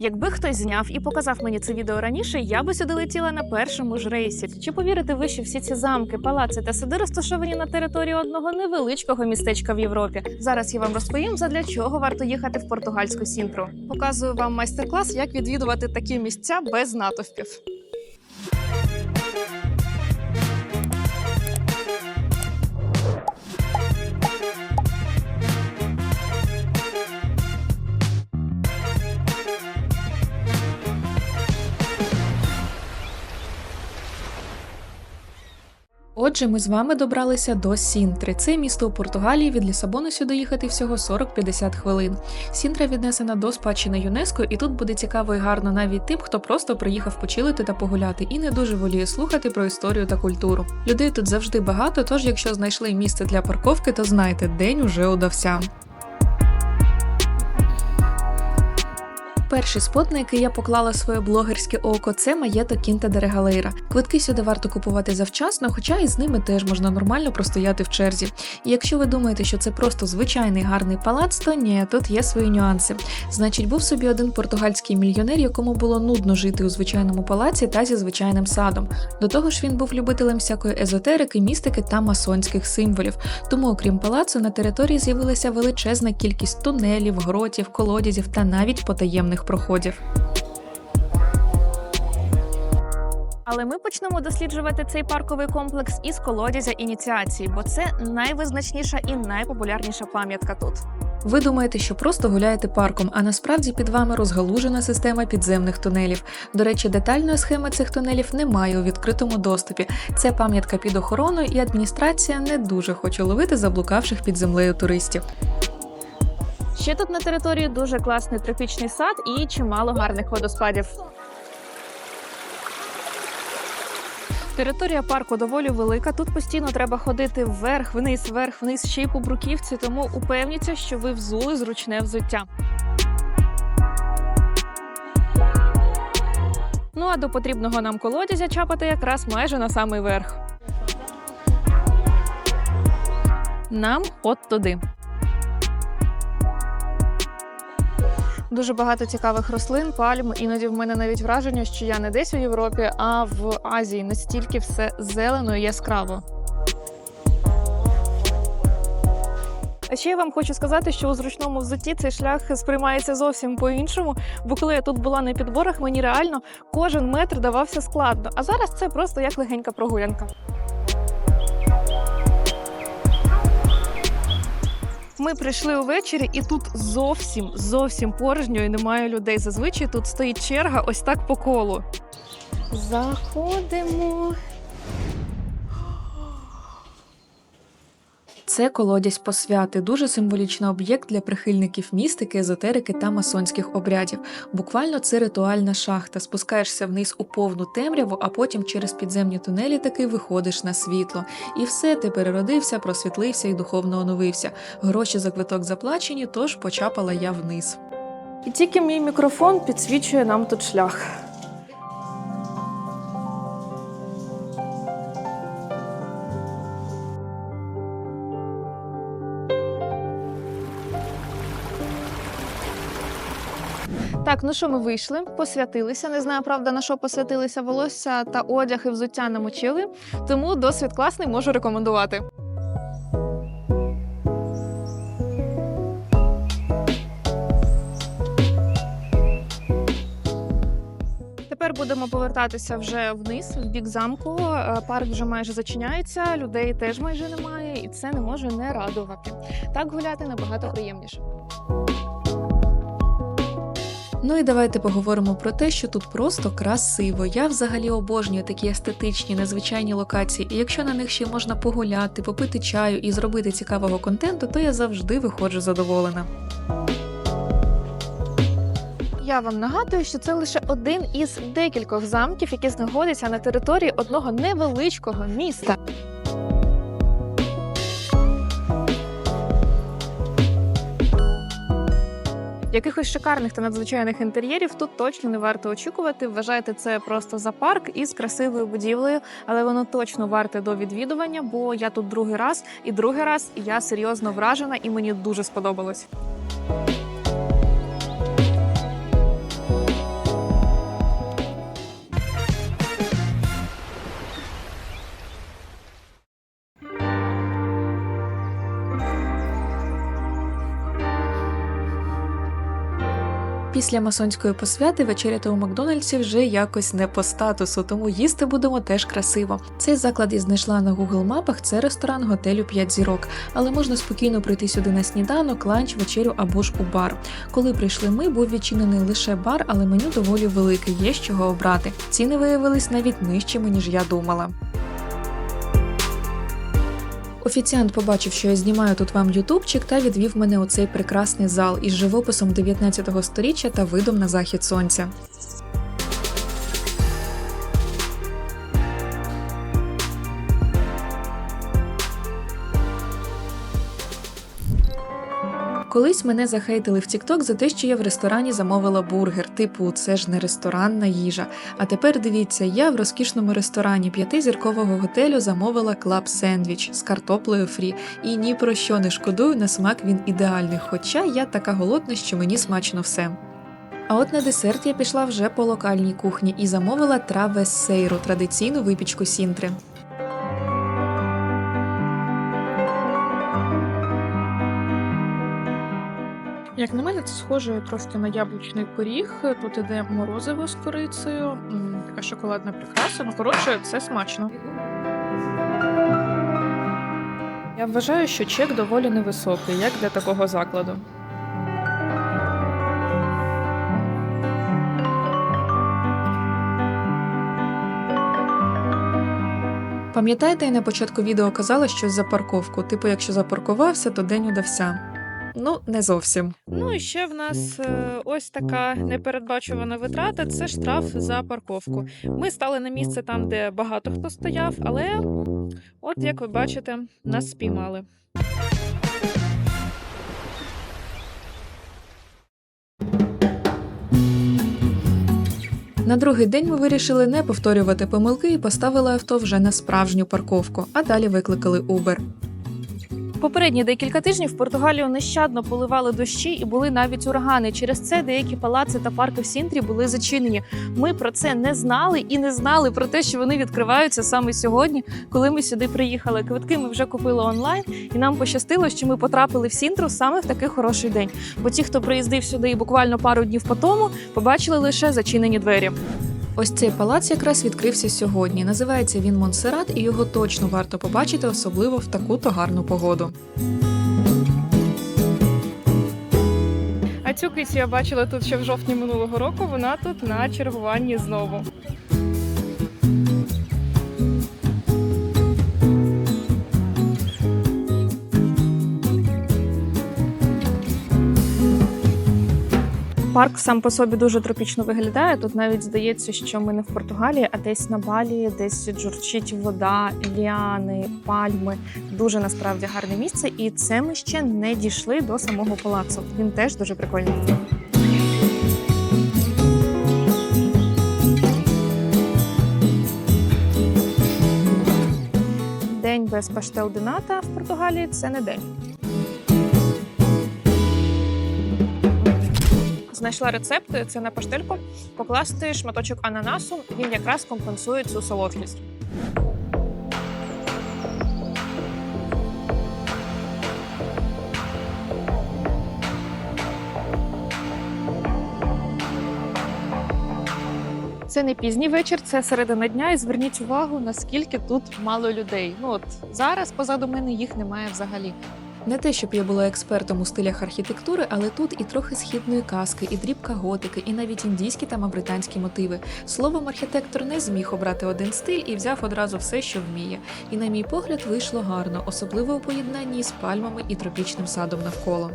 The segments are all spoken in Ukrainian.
Якби хтось зняв і показав мені це відео раніше, я би сюди летіла на першому ж рейсі. Чи повірите ви, що всі ці замки, палаци та сади розташовані на території одного невеличкого містечка в Європі? Зараз я вам розповім, задля чого варто їхати в португальську Сінтру. Показую вам майстер-клас, як відвідувати такі місця без натовпів. Отже, ми з вами добралися до Сінтри. Це місто у Португалії. Від Лісабону сюди їхати всього 40-50 хвилин. Сінтра віднесена до спадщини ЮНЕСКО, і тут буде цікаво і гарно навіть тим, хто просто приїхав почилити та погуляти і не дуже воліє слухати про історію та культуру. Людей тут завжди багато, тож якщо знайшли місце для парковки, то знайте, день уже удався. Перший спот, на який я поклала своє блогерське око, це маєто Кінта де Регалейра. Квитки сюди варто купувати завчасно, хоча і з ними теж можна нормально простояти в черзі. І якщо ви думаєте, що це просто звичайний гарний палац, то ні, тут є свої нюанси. Значить, був собі один португальський мільйонер, якому було нудно жити у звичайному палаці та зі звичайним садом. До того ж, він був любителем всякої езотерики, містики та масонських символів. Тому, окрім палацу, на території з'явилася величезна кількість тунелів, гротів, колодязів та навіть потаємних проходів. Але ми почнемо досліджувати цей парковий комплекс із колодязя ініціації, бо це найвизначніша і найпопулярніша пам'ятка тут. Ви думаєте, що просто гуляєте парком, а насправді під вами розгалужена система підземних тунелів. До речі, детальної схеми цих тунелів немає у відкритому доступі. Це пам'ятка під охороною, і адміністрація не дуже хоче ловити заблукавших під землею туристів. Ще тут на території дуже класний тропічний сад і чимало гарних водоспадів. Територія парку доволі велика. Тут постійно треба ходити вверх, вниз, вверх, вниз, ще й по бруківці, тому упевніться, що ви взули зручне взуття. Ну а до потрібного нам колодязя чапати якраз майже на самий верх. Нам от туди. Дуже багато цікавих рослин, пальм. Іноді в мене навіть враження, що я не десь у Європі, а в Азії настільки все зелено і яскраво. А ще я вам хочу сказати, що у зручному взутті цей шлях сприймається зовсім по-іншому. Бо коли я тут була на підборах, мені реально кожен метр давався складно. А зараз це просто як легенька прогулянка. Ми прийшли увечері, і тут зовсім зовсім порожньо і немає людей. Зазвичай тут стоїть черга ось так по колу. Заходимо. Це колодязь посвяти, дуже символічний об'єкт для прихильників містики, езотерики та масонських обрядів. Буквально це ритуальна шахта. Спускаєшся вниз у повну темряву, а потім через підземні тунелі таки виходиш на світло. І все, ти переродився, просвітлився і духовно оновився. Гроші за квиток заплачені, тож почапала я вниз. І тільки мій мікрофон підсвічує нам тут шлях. Так, ну що ми вийшли, посвятилися. Не знаю, правда, на що посвятилися волосся та одяг і взуття намочили. Тому досвід класний, можу рекомендувати. Тепер будемо повертатися вже вниз, в бік замку. Е, Парк вже майже зачиняється, людей теж майже немає, і це не може не радувати. Так гуляти набагато приємніше. Ну і давайте поговоримо про те, що тут просто красиво. Я взагалі обожнюю такі естетичні, незвичайні локації, і якщо на них ще можна погуляти, попити чаю і зробити цікавого контенту, то я завжди виходжу задоволена. Я вам нагадую, що це лише один із декількох замків, які знаходяться на території одного невеличкого міста. Якихось шикарних та надзвичайних інтер'єрів тут точно не варто очікувати. Вважайте це просто за парк із красивою будівлею, але воно точно варте до відвідування, бо я тут другий раз, і другий раз я серйозно вражена, і мені дуже сподобалось. Після масонської посвяти вечеряти у Макдональдсі вже якось не по статусу, тому їсти будемо теж красиво. Цей заклад я знайшла на Google мапах. Це ресторан готелю 5 зірок, але можна спокійно прийти сюди на сніданок, ланч, вечерю або ж у бар. Коли прийшли ми, був відчинений лише бар, але меню доволі велике, є з чого обрати. Ціни виявились навіть нижчими, ніж я думала. Офіціант побачив, що я знімаю тут вам ютубчик та відвів мене у цей прекрасний зал із живописом 19 століття та видом на захід сонця. Колись мене захейтили в TikTok за те, що я в ресторані замовила бургер. Типу, це ж не ресторанна їжа. А тепер дивіться, я в розкішному ресторані п'ятизіркового готелю замовила клаб сендвіч з картоплею фрі. І ні про що не шкодую, на смак він ідеальний. Хоча я така голодна, що мені смачно все. А от на десерт я пішла вже по локальній кухні і замовила травес сейру, традиційну випічку сінтри. Схоже трошки на яблучний пиріг. Тут іде морозиво з корицею, м, така шоколадна прикраса. Ну, коротше, це смачно. Я вважаю, що чек доволі невисокий, як для такого закладу. Пам'ятаєте, я на початку відео казала щось за парковку. Типу, якщо запаркувався, то день удався. Ну, не зовсім. Ну і ще в нас е, ось така непередбачувана витрата це штраф за парковку. Ми стали на місце там, де багато хто стояв, але от як ви бачите, нас спіймали. На другий день ми вирішили не повторювати помилки і поставили авто вже на справжню парковку, а далі викликали Uber. Попередні декілька тижнів Португалію нещадно поливали дощі і були навіть урагани. Через це деякі палаци та парки в Сінтрі були зачинені. Ми про це не знали і не знали про те, що вони відкриваються саме сьогодні, коли ми сюди приїхали. Квитки ми вже купили онлайн, і нам пощастило, що ми потрапили в Сінтру саме в такий хороший день. Бо ті, хто приїздив сюди буквально пару днів по тому, побачили лише зачинені двері. Ось цей палац якраз відкрився сьогодні. Називається він Монсерат, і його точно варто побачити, особливо в таку-то гарну погоду. А цю кисю я бачила тут ще в жовтні минулого року. Вона тут на чергуванні знову. Парк сам по собі дуже тропічно виглядає. Тут навіть здається, що ми не в Португалії, а десь на Балі, десь джурчить вода, ліани, пальми. Дуже насправді гарне місце. І це ми ще не дійшли до самого палацу. Він теж дуже прикольний. День без паштел дината в Португалії це не день. Знайшла рецепт. Це на паштельку. Покласти шматочок ананасу. Він якраз компенсує цю солодкість. Це не пізній вечір, це середина дня. І зверніть увагу, наскільки тут мало людей. Ну от зараз позаду мене їх немає взагалі. Не те, щоб я була експертом у стилях архітектури, але тут і трохи східної казки, і дрібка готики, і навіть індійські та мавританські мотиви. Словом, архітектор не зміг обрати один стиль і взяв одразу все, що вміє. І на мій погляд вийшло гарно, особливо у поєднанні з пальмами і тропічним садом навколо.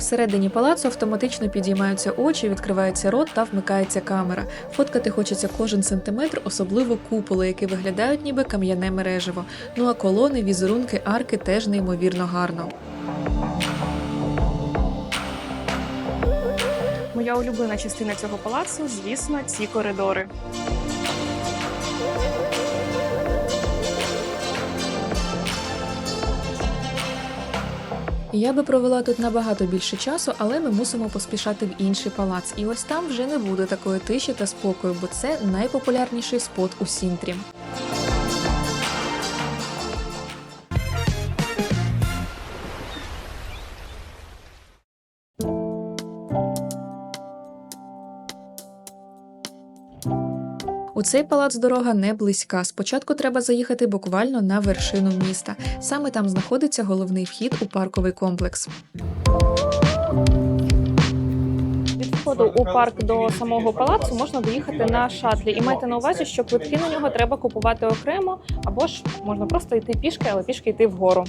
Всередині палацу автоматично підіймаються очі, відкривається рот та вмикається камера. Фоткати хочеться кожен сантиметр, особливо куполи, які виглядають ніби кам'яне мережево. Ну а колони, візерунки, арки теж неймовірно гарно. Моя улюблена частина цього палацу, звісно, ці коридори. Я би провела тут набагато більше часу, але ми мусимо поспішати в інший палац. І ось там вже не буде такої тиші та спокою, бо це найпопулярніший спот у Сінтрі. У цей палац дорога не близька. Спочатку треба заїхати буквально на вершину міста. Саме там знаходиться головний вхід у парковий комплекс. Від входу у парк до самого палацу можна доїхати на шатлі. І майте на увазі, що квитки на нього треба купувати окремо, або ж можна просто йти пішки, але пішки йти вгору.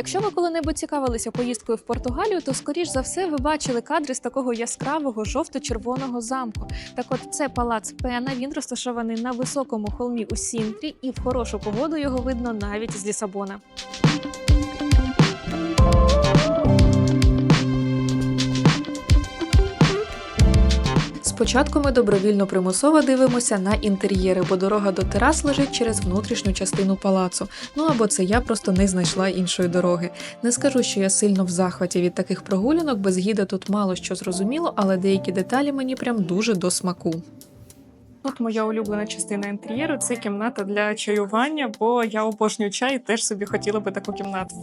Якщо ви коли-небудь цікавилися поїздкою в Португалію, то скоріш за все ви бачили кадри з такого яскравого жовто-червоного замку. Так от це палац Пена. Він розташований на високому холмі у Сінтрі, і в хорошу погоду його видно навіть з Лісабона. Спочатку ми добровільно примусово дивимося на інтер'єри, бо дорога до терас лежить через внутрішню частину палацу. Ну або це я просто не знайшла іншої дороги. Не скажу, що я сильно в захваті від таких прогулянок, без гіда тут мало що зрозуміло, але деякі деталі мені прям дуже до смаку. Тут моя улюблена частина інтер'єру це кімната для чаювання, бо я обожнюю чай і теж собі хотіла би таку кімнату.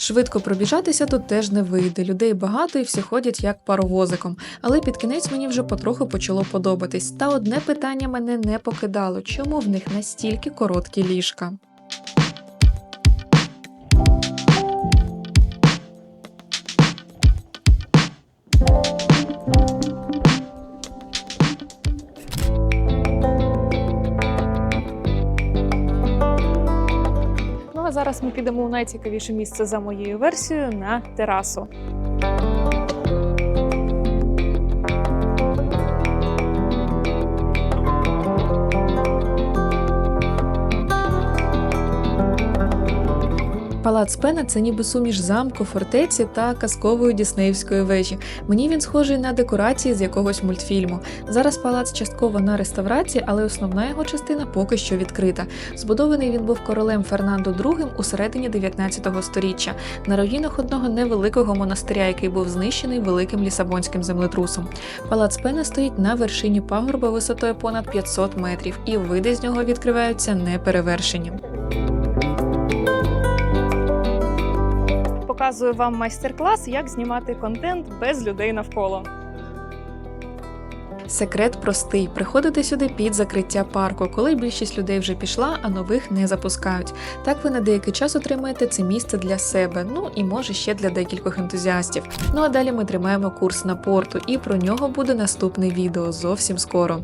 Швидко пробіжатися тут теж не вийде. Людей багато і всі ходять як паровозиком. Але під кінець мені вже потроху почало подобатись. Та одне питання мене не покидало: чому в них настільки короткі ліжка? Зараз ми підемо у найцікавіше місце за моєю версією на терасу. Палац Пена це ніби суміш замку, фортеці та казкової діснеївської вежі. Мені він схожий на декорації з якогось мультфільму. Зараз палац частково на реставрації, але основна його частина поки що відкрита. Збудований він був королем Фернандо II у середині 19 століття на руїнах одного невеликого монастиря, який був знищений великим лісабонським землетрусом. Палац Пена стоїть на вершині пагорба висотою понад 500 метрів, і види з нього відкриваються неперевершені. Показую вам майстер-клас, як знімати контент без людей навколо. Секрет простий: приходити сюди під закриття парку, коли більшість людей вже пішла, а нових не запускають. Так ви на деякий час отримаєте це місце для себе, ну і може ще для декількох ентузіастів. Ну а далі ми тримаємо курс на порту, і про нього буде наступне відео зовсім скоро.